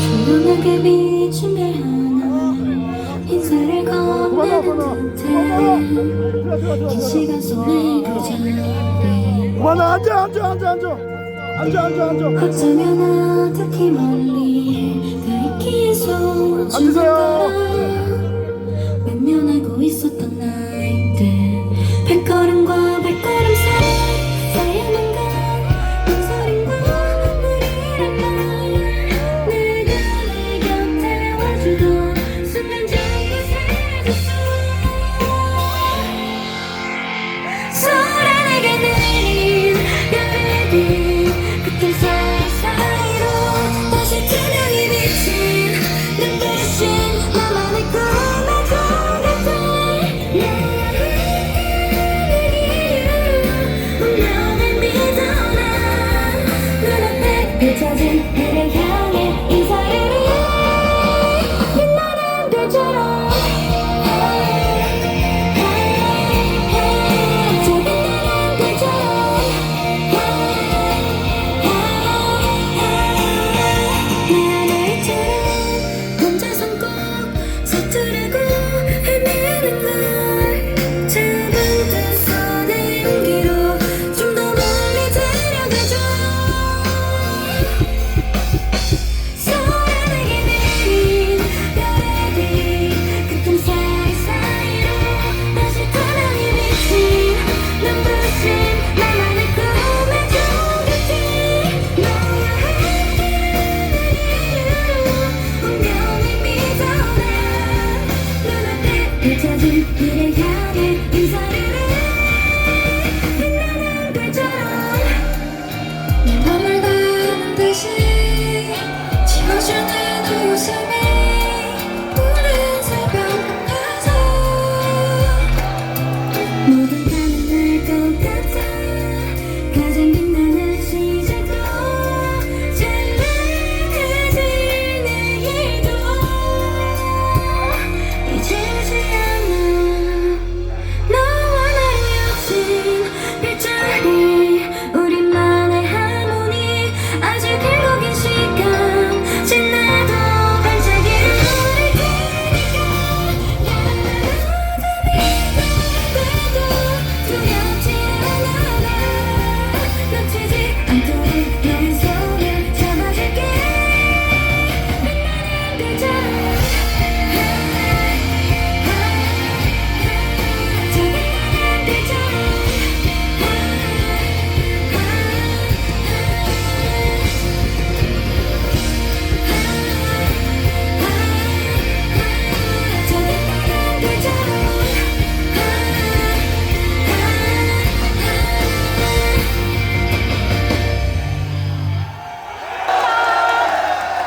조용하게 비춤을 하나. 인사를 건네는 듯긴 시간씩 내그 자리 와나 앉아 앉아 앉아 앉아. 앉아 앉아 앉아. 어쩌면 어떻게 멀리 가있기에 소중한 거라. 외면하고 있었던 나인데 발걸음